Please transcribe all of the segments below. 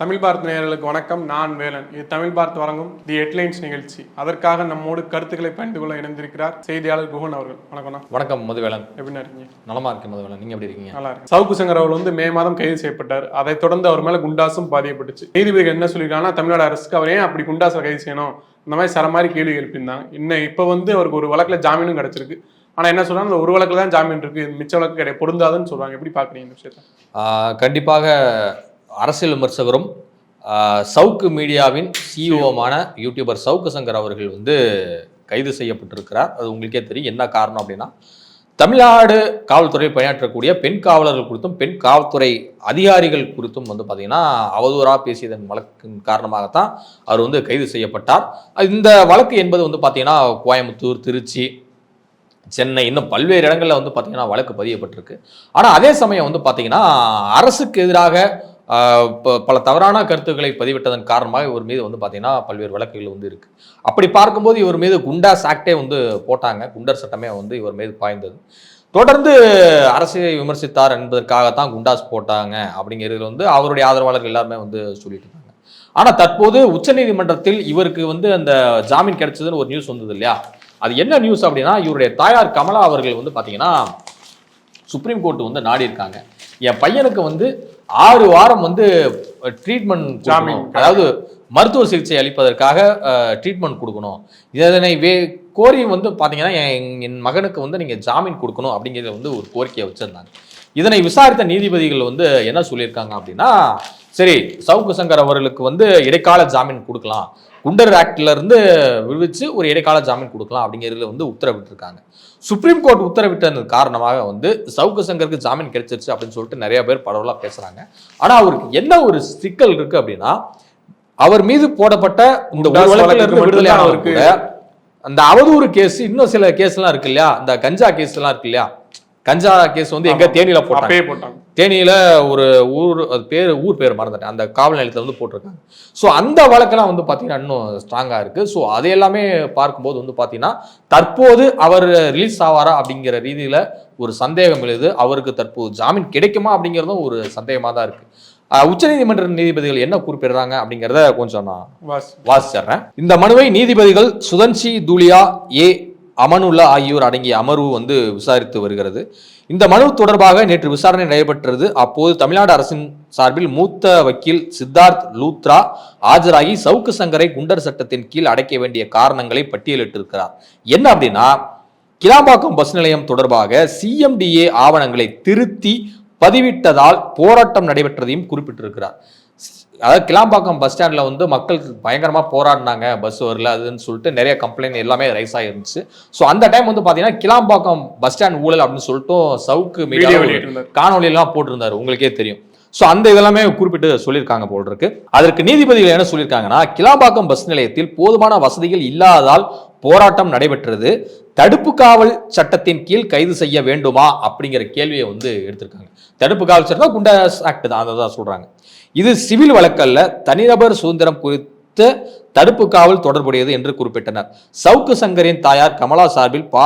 தமிழ் பாரத் நேயர்களுக்கு வணக்கம். நான் வேலன். இது தமிழ் பாரத் வழங்கும் தி ஹெட்லைன்ஸ் நிகழ்ச்சி. அதற்காக நம்மோடு கருத்துக்களை பகிர்ந்து கொள்ள இணைந்திருக்கிறார் செய்தியாளர் குகன் அவர்கள். வணக்கம்ண்ணா வணக்கம் மதுவேலன் எப்படின்னா இருக்கீங்க? நலமா இருக்கேன் மதுவேலன் நீங்க எப்படி இருக்கீங்க? நல்லா இருக்கு சவுக்கு சங்கர் அவர்கள் வந்து மே மாதம் கைது செய்யப்பட்டார். அதைத் தொடர்ந்து அவர் மேல குண்டாசும் பதியப்பட்டுச்சு. நீதிபதிகள் என்ன சொல்லியிருக்காங்கன்னா தமிழ்நாடு அரசுக்கு அவர் ஏன் அப்படி குண்டாசை கைது செய்யணும்? இந்த மாதிரி சர மாதிரி கேள்வி எழுப்பியிருந்தாங்க. இன்னும் இப்போ வந்து அவருக்கு ஒரு வழக்குல ஜாமீனும் கிடைச்சிருக்கு. ஆனா என்ன சொல்றாங்க அந்த ஒரு வழக்குல தான் ஜாமீன் இருக்கு. மிச்ச வழக்கு கிடையாது. பொருந்தாதுன்னு சொல்றாங்க. எப்படி பாக்குறீங்க இந்த விஷயத்தை? கண்டிப்பாக அரசியல் விமர்சகரும் சவுக்கு மீடியாவின் சிஇஓமான யூடியூபர் சவுக்கு சங்கர் அவர்கள் வந்து கைது செய்யப்பட்டிருக்கிறார். அது உங்களுக்கே தெரியும். என்ன காரணம் அப்படின்னா தமிழ்நாடு காவல்துறையில் பணியாற்றக்கூடிய பெண் காவலர்கள் குறித்தும் பெண் காவல்துறை அதிகாரிகள் குறித்தும் வந்து பார்த்தீங்கன்னா அவதூறாக பேசியதன் வழக்கின் காரணமாகத்தான் அவர் வந்து கைது செய்யப்பட்டார். இந்த வழக்கு என்பது வந்து பார்த்தீங்கன்னா கோயம்புத்தூர் திருச்சி சென்னை இன்னும் பல்வேறு இடங்களில் வந்து பார்த்தீங்கன்னா வழக்கு பதியப்பட்டிருக்கு. ஆனால் அதே சமயம் வந்து பார்த்தீங்கன்னா அரசுக்கு எதிராக பல தவறான கருத்துக்களை பதிவிட்டதன் காரணமாக இவர் மீது வந்து பார்த்தீங்கன்னா பல்வேறு வழக்குகள் வந்து இருக்கு. அப்படி பார்க்கும்போது இவர் மீது குண்டாஸ் ஆக்டே வந்து போட்டாங்க. குண்டர் சட்டமே வந்து இவர் மீது பாய்ந்தது. தொடர்ந்து அரசியலை விமர்சித்தார் என்பதற்காகத்தான் குண்டாஸ் போட்டாங்க அப்படிங்கிறது வந்து அவருடைய ஆதரவாளர்கள் எல்லாருமே வந்து சொல்லிட்டு இருந்தாங்க. ஆனால் தற்போது உச்சநீதிமன்றத்தில் இவருக்கு வந்து அந்த ஜாமீன் கிடைச்சதுன்னு ஒரு நியூஸ் வந்தது இல்லையா? அது என்ன நியூஸ் அப்படின்னா இவருடைய தாயார் கமலா அவர்கள் வந்து பார்த்தீங்கன்னா சுப்ரீம் கோர்ட் வந்து நாடி இருக்காங்க என் பையனுக்கு வந்து ஆறு வாரம் வந்து ட்ரீட்மெண்ட் ஜாமீன். அதாவது மருத்துவ சிகிச்சை அளிப்பதற்காக ட்ரீட்மெண்ட் கொடுக்கணும். இதனை வே கோரி வந்து பார்த்தீங்கன்னா என் என் மகனுக்கு வந்து நீங்கள் ஜாமீன் கொடுக்கணும் அப்படிங்கிறத வந்து ஒரு கோரிக்கையை வச்சுருந்தாங்க. இதனை விசாரித்த நீதிபதிகள் வந்து என்ன சொல்லியிருக்காங்க அப்படின்னா சரி சவுக்கு சங்கர் அவர்களுக்கு வந்து இடைக்கால ஜாமீன் கொடுக்கலாம். குண்டர் ஆக்ட்ல இருந்து விடுவிச்சு ஒரு இடைக்கால ஜாமீன் கொடுக்கலாம் அப்படிங்கிறதுல வந்து உத்தரவிட்டிருக்காங்க. சுப்ரீம் கோர்ட் உத்தரவிட்டதன் காரணமாக வந்து சவுக்கு சங்கருக்கு ஜாமீன் கிடைச்சிருச்சு அப்படின்னு சொல்லிட்டு நிறைய பேர் பரவலாக பேசுறாங்க. ஆனா அவருக்கு என்ன ஒரு சிக்கல் இருக்கு அப்படின்னா அவர் மீது போடப்பட்ட இந்த ஒரு குண்டாஸ் வழக்குல வழக்குக்கு இருந்து விடுதலை மட்டும்தான் அவருக்கு அந்த அவதூறு கேஸ் இன்னும் சில கேஸ்லாம் இருக்கு இல்லையா? இந்த கஞ்சா கேஸ் எல்லாம் இருக்கு இல்லையா? கஞ்சா கேஸ் வந்து எங்க தேனியில போட்டாங்க. போட்டாங்க. தேனியில ஒரு ஊர் அது பேர் ஊர் பேர் மறந்துட்டேன். அந்த காவல் நிலையத்தில் வந்து போட்டிருக்காங்க. ஸோ அந்த வழக்கெல்லாம் வந்து பார்த்தீங்கன்னா இன்னும் ஸ்ட்ராங்காக இருக்கு. ஸோ அது எல்லாமே பார்க்கும்போது வந்து பார்த்தீங்கன்னா தற்போது அவர் ரிலீஸ் ஆவாரா அப்படிங்கிற ரீதியில் ஒரு சந்தேகம் எழுது. அவருக்கு தற்போது ஜாமீன் கிடைக்குமா அப்படிங்கிறதும் ஒரு சந்தேகமாக தான் இருக்கு. உச்சநீதிமன்ற நீதிபதிகள் என்ன குறிப்பிடுறாங்க அப்படிங்கிறத கொஞ்சம் நான் வாசிச்சிடுறேன் இந்த மனுவை நீதிபதிகள் சுதன்சி தூலியா ஏ அமனுல்லா ஆகியோர் அடங்கிய அமர்வு வந்து விசாரித்து வருகிறது. இந்த மனு தொடர்பாக நேற்று விசாரணை நடைபெற்றது. அப்போது தமிழ்நாடு அரசின் சார்பில் மூத்த வக்கீல் சித்தார்த் லூத்ரா ஆஜராகி சவுக்கு சங்கரை குண்டர் சட்டத்தின் கீழ் அடைக்க வேண்டிய காரணங்களை பட்டியலிட்டிருக்கிறார். என்ன அப்படின்னா கிளாம்பாக்கம் பஸ் நிலையம் தொடர்பாக சிஎம்டிஏ ஆவணங்களை திருத்தி பதிவிட்டதால் போராட்டம் நடைபெற்றதையும் குறிப்பிட்டிருக்கிறார். அதாவது கிளாம்பாக்கம் பஸ் ஸ்டாண்ட்ல வந்து மக்கள் பயங்கரமா போராடினாங்க பஸ் வரல அதுன்னு சொல்லிட்டு நிறைய கம்ப்ளைண்ட் எல்லாமே ரைஸ் ஆயிருந்துச்சு. ஸோ அந்த டைம் வந்து பாத்தீங்கன்னா கிளாம்பாக்கம் பஸ் ஸ்டாண்ட் ஊழல் அப்படின்னு சொல்லிட்டு சவுக்கு மீடியா வெளியிட்டிருந்தார். காணொலி எல்லாம் போட்டிருந்தாரு. உங்களுக்கே தெரியும். ஸோ அந்த இதெல்லாமே குறிப்பிட்டு சொல்லியிருக்காங்க போல் இருக்கு. அதற்கு நீதிபதிகள் என்ன சொல்லியிருக்காங்கன்னா கிளாம்பாக்கம் பஸ் நிலையத்தில் போதுமான வசதிகள் இல்லாததால் போராட்டம் நடைபெற்றது. தடுப்பு காவல் சட்டத்தின் கீழ் கைது செய்ய வேண்டுமா? அப்படிங்கிற கேள்வியை வந்து எடுத்திருக்காங்க. தடுப்பு காவல் சட்டம் குண்டாஸ் ஆக்ட் தான். அதை தான் சொல்கிறாங்க இது சிவில் வழக்கல்ல. தனிநபர் சுதந்திரம் குறித்த தடுப்பு காவல் தொடர்புடையது என்று குறிப்பிட்டனர். சவுக்கு சங்கரின் தாயார் கமலா சார்பில் பா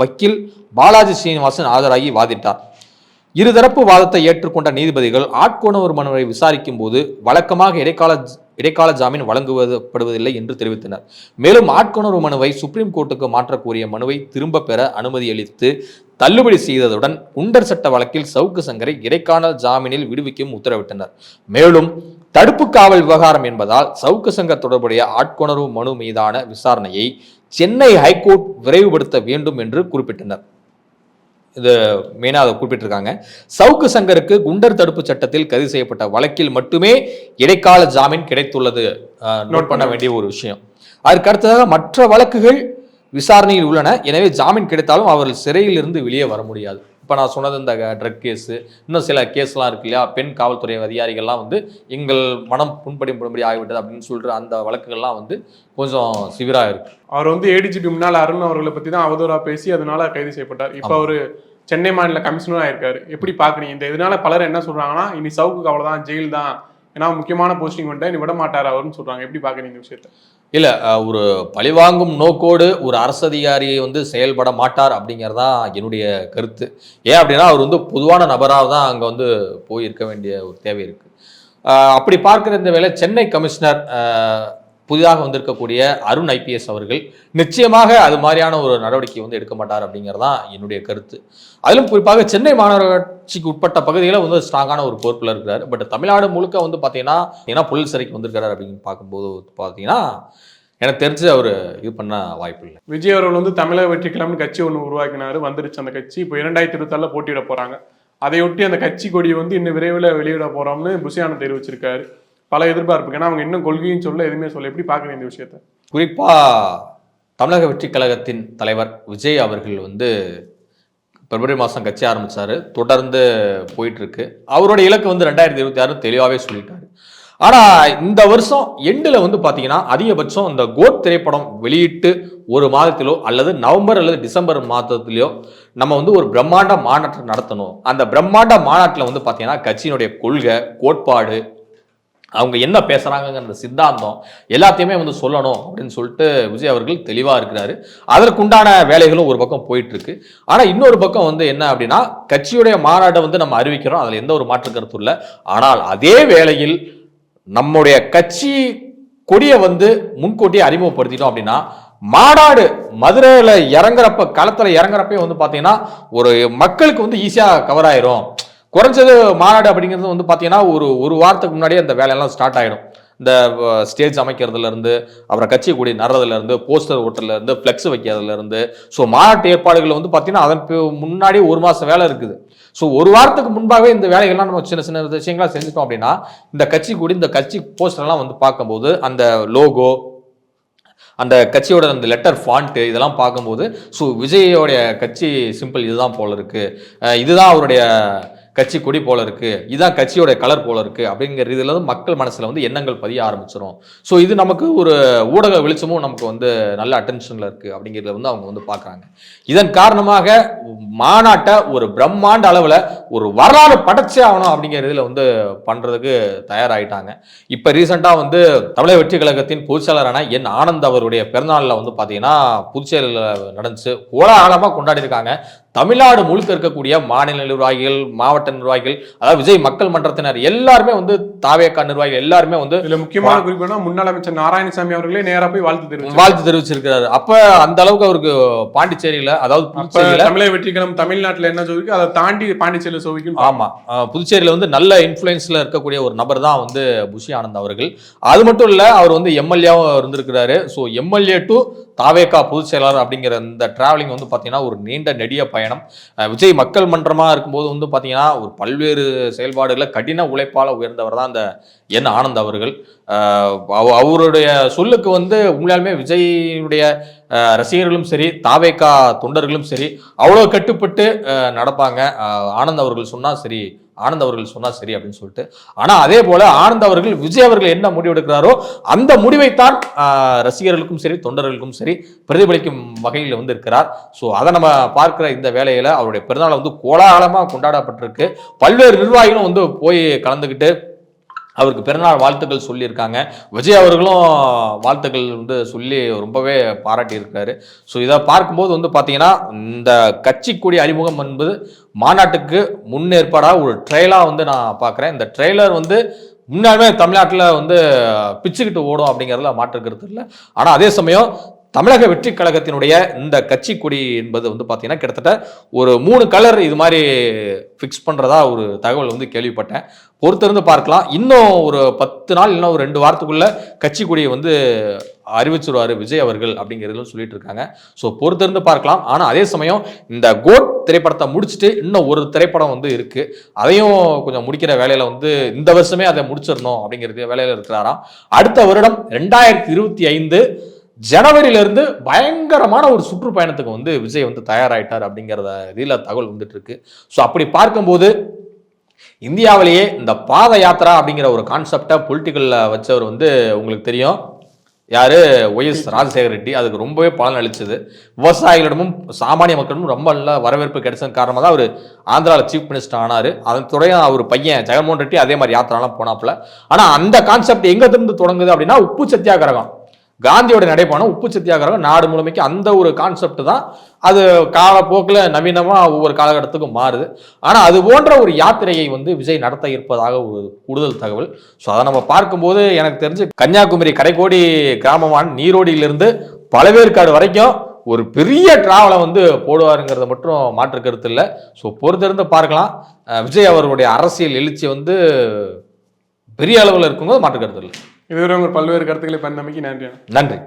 வக்கீல் பாலாஜி சீனிவாசன் ஆஜராகி வாதிட்டார். இருதரப்பு வாதத்தை ஏற்றுக்கொண்ட நீதிபதிகள் ஆட்கொணவர் மனுவை விசாரிக்கும் போது வழக்கமாக இடைக்கால இடைக்கால ஜாமீன் வழங்குவதப்படுவதில்லை என்று தெரிவித்தனர். மேலும் ஆட்கொணர்வு மனுவை சுப்ரீம் கோர்ட்டுக்கு மாற்றக்கோரிய மனுவை திரும்ப பெற அனுமதி அளித்து தள்ளுபடி செய்ததுடன் குண்டர் சட்ட வழக்கில் சவுக்கு சங்கரை இடைக்கால ஜாமீனில் விடுவிக்கும் உத்தரவிட்டனர். மேலும் தடுப்பு காவல் விவகாரம் என்பதால் சவுக்கு சங்கர் தொடர்புடைய ஆட்கொணர்வு மனு மீதான விசாரணையை சென்னை ஹைகோர்ட் விரைவுபடுத்த வேண்டும் என்று குறிப்பிட்டனர். இது மெயினாக அதை குறிப்பிட்டிருக்காங்க. சவுக்கு சங்கருக்கு குண்டர் தடுப்பு சட்டத்தில் கைது செய்யப்பட்ட வழக்கில் மட்டுமே இடைக்கால ஜாமீன் கிடைத்துள்ளது. நோட் பண்ண வேண்டிய ஒரு விஷயம். அதற்கு அடுத்ததாக மற்ற வழக்குகள் விசாரணையில் உள்ளன. எனவே ஜாமீன் கிடைத்தாலும் அவர்கள் சிறையில் இருந்து வெளியே வர முடியாது. இப்போ நான் சொன்னது இந்த ட்ரக் கேஸு இன்னும் சில கேஸ்லாம் இருக்கு இல்லையா? பெண் காவல்துறை அதிகாரிகள்லாம் வந்து எங்கள் மனம் புண்படிப்படும்படி ஆகிவிட்டது அப்படின்னு சொல்லிட்டு அந்த வழக்குகள்லாம் வந்து கொஞ்சம் சிவிராக இருக்கு. அவர் வந்து ஏடிஜிபி முன்னாள் அருண் அவர்களை பத்தி தான் அவதூறா பேசி அதனால கைது செய்யப்பட்டார். இப்போ அவரு சென்னை மாநில கமிஷனரா இருக்காரு. எப்படி பாக்குறீங்க? இந்த இதனால பலர் என்ன சொல்றாங்கன்னா இனி சவுக்கு அவ்வளவுதான் ஜெயில் தான் ஏன்னா முக்கியமான போஸ்டிங் வந்துட்டு இனி விட மாட்டார் அவர்னு சொல்றாங்க. எப்படி பாக்குறீங்க இந்த விஷயத்த? இல்லை ஒரு பழிவாங்கும் நோக்கோடு ஒரு அரசு அதிகாரி வந்து செயல்பட மாட்டார் அப்படிங்கிறது தான் என்னுடைய கருத்து. ஏன் அப்படின்னா அவர் வந்து பொதுவான நபராக தான் அங்கே வந்து போயிருக்க வேண்டிய ஒரு தேவை இருக்குது அப்படி பார்க்குற இந்த வேலை சென்னை கமிஷனர் புதிதாக வந்திருக்கக்கூடிய அருண் ஐபிஎஸ் அவர்கள் நிச்சயமாக அது மாதிரியான ஒரு நடவடிக்கை வந்து எடுக்க மாட்டார் அப்படிங்கிறது தான் என்னுடைய கருத்து. அதிலும் குறிப்பாக சென்னை மாநகராட்சிக்கு உட்பட்ட பகுதியில் வந்து ஸ்ட்ராங்கான ஒரு பொறுப்பில் இருக்கிறார். பட் தமிழ்நாடு முழுக்க வந்து பார்த்தீங்கன்னா ஏன்னா புழல் சிறைக்கு வந்திருக்காரு அப்படின்னு பார்க்கும்போது பார்த்தீங்கன்னா எனக்கு தெரிஞ்சு அவர் இது பண்ண வாய்ப்பு இல்லை. விஜய் அவர்கள் வந்து தமிழக வெற்றி கிளம்பு கட்சி ஒன்று உருவாக்கினாரு வந்துருச்சு அந்த கட்சி. இப்போ இரண்டாயிரத்தி இருபத்தாறுல போட்டியிட போறாங்க. அதையொட்டி அந்த கட்சி கொடியை வந்து இன்னும் விரைவில் வெளியிட போறோம்னு புசியானம் தெரிவிச்சிருக்காரு. பல எதிர்பார்ப்பு ஏன்னா அவங்க இன்னும் கொள்கையும் சொல்ல எதுவுமே சொல்ல எப்படி பார்க்குறீங்க இந்த விஷயத்த? குறிப்பா தமிழக வெற்றி கழகத்தின் தலைவர் விஜய் அவர்கள் வந்து பிப்ரவரி மாதம் கட்சி ஆரம்பித்தார் தொடர்ந்து போயிட்டுருக்கு. அவரோட இலக்கு வந்து ரெண்டாயிரத்தி இருபத்தி ஆறு தெளிவாகவே சொல்லிட்டாரு. ஆனால் இந்த வருஷம் எண்டில் வந்து பார்த்தீங்கன்னா அதிகபட்சம் இந்த கோட் திரைப்படம் வெளியிட்டு ஒரு மாதத்திலோ அல்லது நவம்பர் அல்லது டிசம்பர் மாதத்திலோ நம்ம வந்து ஒரு பிரம்மாண்ட மாநாட்டை நடத்தணும். அந்த பிரம்மாண்ட மாநாட்டில் வந்து பார்த்தீங்கன்னா கட்சியினுடைய கொள்கை கோட்பாடு அவங்க என்ன பேசுகிறாங்கங்கிற சித்தாந்தம் எல்லாத்தையுமே வந்து சொல்லணும் அப்படின்னு சொல்லிட்டு விஜய் அவர்கள் தெளிவாக இருக்கிறாரு. அதற்குண்டான வேலைகளும் ஒரு பக்கம் போயிட்டுருக்கு. ஆனால் இன்னொரு பக்கம் வந்து என்ன அப்படின்னா கட்சியுடைய மாநாட்டை வந்து நம்ம அறிவிக்கிறோம். அதில் எந்த ஒரு மாற்று கருத்தும் இல்லை. ஆனால் அதே வேளையில் நம்முடைய கட்சி கொடியை வந்து முன்கூட்டியே அறிமுகப்படுத்திட்டோம் அப்படின்னா மாநாடு மதுரையில் இறங்குறப்ப களத்தில் இறங்குறப்பே வந்து பார்த்தீங்கன்னா ஒரு மக்களுக்கு வந்து ஈஸியாக கவர் ஆயிரும். குறைஞ்சது மாநாடு அப்படிங்கிறது வந்து பார்த்தீங்கன்னா ஒரு ஒரு வாரத்துக்கு முன்னாடியே அந்த வேலையெல்லாம் ஸ்டார்ட் ஆயிடும். இந்த ஸ்டேஜ் அமைக்கிறதுலேருந்து அப்புறம் கட்சி கூடி நடுறதுலேருந்து போஸ்டர் ஓட்டுறதுலேருந்து ஃப்ளெக்ஸ் வைக்கிறதுலேருந்து ஸோ மாநாட்டு ஏற்பாடுகள் வந்து பார்த்தீங்கன்னா அதன் முன்னாடி ஒரு மாதம் வேலை இருக்குது. ஸோ ஒரு வாரத்துக்கு முன்பாகவே இந்த வேலைகள்லாம் நம்ம சின்ன சின்ன விஷயங்கள்லாம் செஞ்சுட்டோம் அப்படின்னா இந்த கட்சி கூடி இந்த கட்சி போஸ்டர்லாம் வந்து பார்க்கும்போது அந்த லோகோ அந்த கட்சியோட அந்த லெட்டர் ஃபாண்ட்டு இதெல்லாம் பார்க்கும்போது ஸோ விஜயோடைய கட்சி சிம்பிள் இதுதான் போல இருக்கு. இதுதான் அவருடைய கட்சி கொடி போல இருக்கு. இதுதான் கட்சியோட கலர் போல இருக்கு அப்படிங்கிற இதில் வந்து மக்கள் மனசில் வந்து எண்ணங்கள் பதிய ஆரம்பிச்சிடும் ஸோ இது நமக்கு ஒரு ஊடக வெளிச்சமும் நமக்கு வந்து நல்ல அட்டென்ஷனில் இருக்கு அப்படிங்கிறத வந்து அவங்க வந்து பார்க்குறாங்க. இதன் காரணமாக மாநாட்டை ஒரு பிரம்மாண்ட அளவில் ஒரு வரலாறு படைச்சே ஆகணும் அப்படிங்கிற இதில் வந்து பண்ணுறதுக்கு தயாராகிட்டாங்க இப்போ ரீசெண்டாக வந்து தமிழக வெற்றி கழகத்தின் பொதுச்செயலரான என் ஆனந்த் அவருடைய பிறந்தநாள்ல வந்து பார்த்தீங்கன்னா புதுச்சேரியில் நடந்துச்சு. கோலாகலமாக கொண்டாடி இருக்காங்க தமிழ்நாடு முழுக்க இருக்கக்கூடிய மாநில நிர்வாகிகள் மாவட்ட நிர்வாகிகள் அதாவது விஜய் மக்கள் மன்றத்தினர் எல்லாருமே வந்து தாவேக்கா நிர்வாகிகள் எல்லாருமே வந்து இதுல முக்கியமான குறிப்புனா முன்னாள் அமைச்சர் நாராயணசாமி அவர்களே நேரா போய் வாழ்த்து தெரிவிச்சார் வாழ்த்து தெரிவிச்சிருக்கிறாரு. அப்ப அந்த அளவுக்கு அவருக்கு பாண்டிச்சேரியில அதாவது தமிழக வெற்றிக்கிழமை தமிழ்நாட்டுல என்ன சொல்லிருக்கு அதை தாண்டி பாண்டிச்சேரியில சோவிக்கும் ஆமா. புதுச்சேரியில வந்து நல்ல இன்ஃப்ளூயன்ஸ்ல இருக்கக்கூடிய ஒரு நபர் தான் வந்து புஷி ஆனந்த் அவர்கள். அது மட்டும் இல்ல அவர் வந்து எம்எல்ஏவும் இருந்திருக்கிறாரு. ஸோ எம்எல்ஏ டு தாவேகா பொதுச் செயலாளர் அப்படிங்கிற இந்த டிராவலிங் வந்து பார்த்தீங்கன்னா ஒரு நீண்ட நெடிய பயணம். விஜய் மக்கள் மன்றமாக இருக்கும்போது வந்து பார்த்தீங்கன்னா ஒரு பல்வேறு செயல்பாடுகளை கடின உழைப்பால் உயர்ந்தவர் தான் அந்த என் ஆனந்த் அவர்கள் அவ- அவருடைய சொல்லுக்கு வந்து உண்மையாலுமே விஜயுடைய ரசிகர்களும் சரி தாவேக்கா தொண்டர்களும் சரி அவ்வளோ கட்டுப்பட்டு நடப்பாங்க. ஆனந்த் அவர்கள் சொன்னால் சரி ஆனந்த் அவர்கள் சொன்னால் சரி அப்படின்னு சொல்லிட்டு. ஆனால் அதே போல் ஆனந்த் அவர்கள் விஜய் அவர்கள் என்ன முடிவு எடுக்கிறாரோ அந்த முடிவைத்தான் ரசிகர்களுக்கும் சரி தொண்டர்களுக்கும் சரி பிரதிபலிக்கும் வகையில் வந்து இருக்கிறார். ஸோ அதை நம்ம பார்க்குற இந்த வேலையில் அவருடைய பிறந்தநாள் வந்து கோலாகலமாக கொண்டாடப்பட்டிருக்கு. பல்வேறு நிர்வாகிகளும் வந்து போய் கலந்துக்கிட்டு அவருக்கு பிறநாள் வாழ்த்துக்கள் சொல்லியிருக்காங்க. விஜய் அவர்களும் வாழ்த்துக்கள் வந்து சொல்லி ரொம்பவே பாராட்டியிருக்காரு. ஸோ இதை பார்க்கும்போது வந்து பார்த்தீங்கன்னா இந்த கட்சிக்குடி அறிமுகம் என்பது மாநாட்டுக்கு முன்னேற்பாடாக ஒரு ட்ரெயிலாக வந்து நான் பார்க்குறேன். இந்த ட்ரெய்லர் வந்து முன்னாலுமே தமிழ்நாட்டில் வந்து பிச்சுக்கிட்டு ஓடும் அப்படிங்கிறதுல மாற்று கருத்து இல்லை. ஆனால் அதே சமயம் தமிழக வெற்றி கழகத்தினுடைய இந்த கட்சி கொடி என்பது வந்து பார்த்தீங்கன்னா கிட்டத்தட்ட ஒரு மூணு கலர் இது மாதிரி ஃபிக்ஸ் பண்ணுறதா ஒரு தகவல் வந்து கேள்விப்பட்டேன். பொறுத்திருந்து பார்க்கலாம். இன்னும் ஒரு பத்து நாள் இன்னும் ஒரு ரெண்டு வாரத்துக்குள்ளே கட்சி கொடியை வந்து அறிவிச்சிருவார் விஜய் அவர்கள் அப்படிங்கிறதும் சொல்லிட்டு இருக்காங்க. ஸோ பொறுத்திருந்து பார்க்கலாம். ஆனால் அதே சமயம் இந்த கோட் திரைப்படத்தை முடிச்சுட்டு இன்னும் ஒரு திரைப்படம் வந்து இருக்குது அதையும் கொஞ்சம் முடிக்கிற வேலையில் வந்து இந்த வருஷமே அதை முடிச்சிடணும் அப்படிங்கிறது வேலையில் இருக்கிறாராம். அடுத்த வருடம் ரெண்டாயிரத்தி இருபத்தி ஐந்து ஜனவரியிலேருந்து பயங்கரமான ஒரு சுற்றுப்பயணத்துக்கு வந்து விஜய் வந்து தயாராகிட்டார் அப்படிங்கிறத இதில் தகவல் வந்துட்டு இருக்கு. ஸோ அப்படி பார்க்கும்போது இந்தியாவிலேயே இந்த பாத யாத்திரா அப்படிங்கிற ஒரு கான்செப்டை பொலிட்டிக்கலில் வச்சவர் வந்து உங்களுக்கு தெரியும். யாரு? Y S Rajasekhara Reddy. அதுக்கு ரொம்பவே பலன் அளிச்சது. விவசாயிகளிடமும் சாமானிய மக்களிடமும் ரொம்ப நல்ல வரவேற்பு கிடைச்சது காரணமாக தான் அவர் ஆந்திராவில் சீஃப் மினிஸ்டர் ஆனார். அதன் துறையா அவர் பையன் ஜெகன்மோகன் ரெட்டி அதே மாதிரி யாத்திராலாம் போனாப்புல. ஆனால் அந்த கான்செப்ட் எங்கே இருந்து தொடங்குது அப்படின்னா உப்பு சத்தியாகிரகம். காந்தியோட நடைபயணம் உப்பு சத்தியாகிரகம் நாடு முழுமைக்கு அந்த ஒரு கான்செப்ட் தான். அது காலப்போக்கில் நவீனமாக ஒவ்வொரு காலகட்டத்துக்கும் மாறுது. ஆனால் அது போன்ற ஒரு யாத்திரையை வந்து விஜய் நடத்த இருப்பதாக ஒரு கூடுதல் தகவல். ஸோ அதை நம்ம பார்க்கும்போது எனக்கு தெரிஞ்சு கன்னியாகுமரி கடைக்கோடி கிராமமான நீரோடியிலிருந்து பழவேற்காடு வரைக்கும் ஒரு பெரிய டிராவலை வந்து போடுவாருங்கிறத மட்டும் மாற்று கருத்து இல்லை. ஸோ பொறுத்திருந்து பார்க்கலாம். விஜய் அவர்களுடைய அரசியல் எழுச்சி வந்து பெரிய அளவில் இருக்குங்கிறது மாற்று கருத்து இல்லை. இதுவரை உங்கள் பல்வேறு கருத்துக்களை பண்ணமைக்கு நன்றி நன்றி.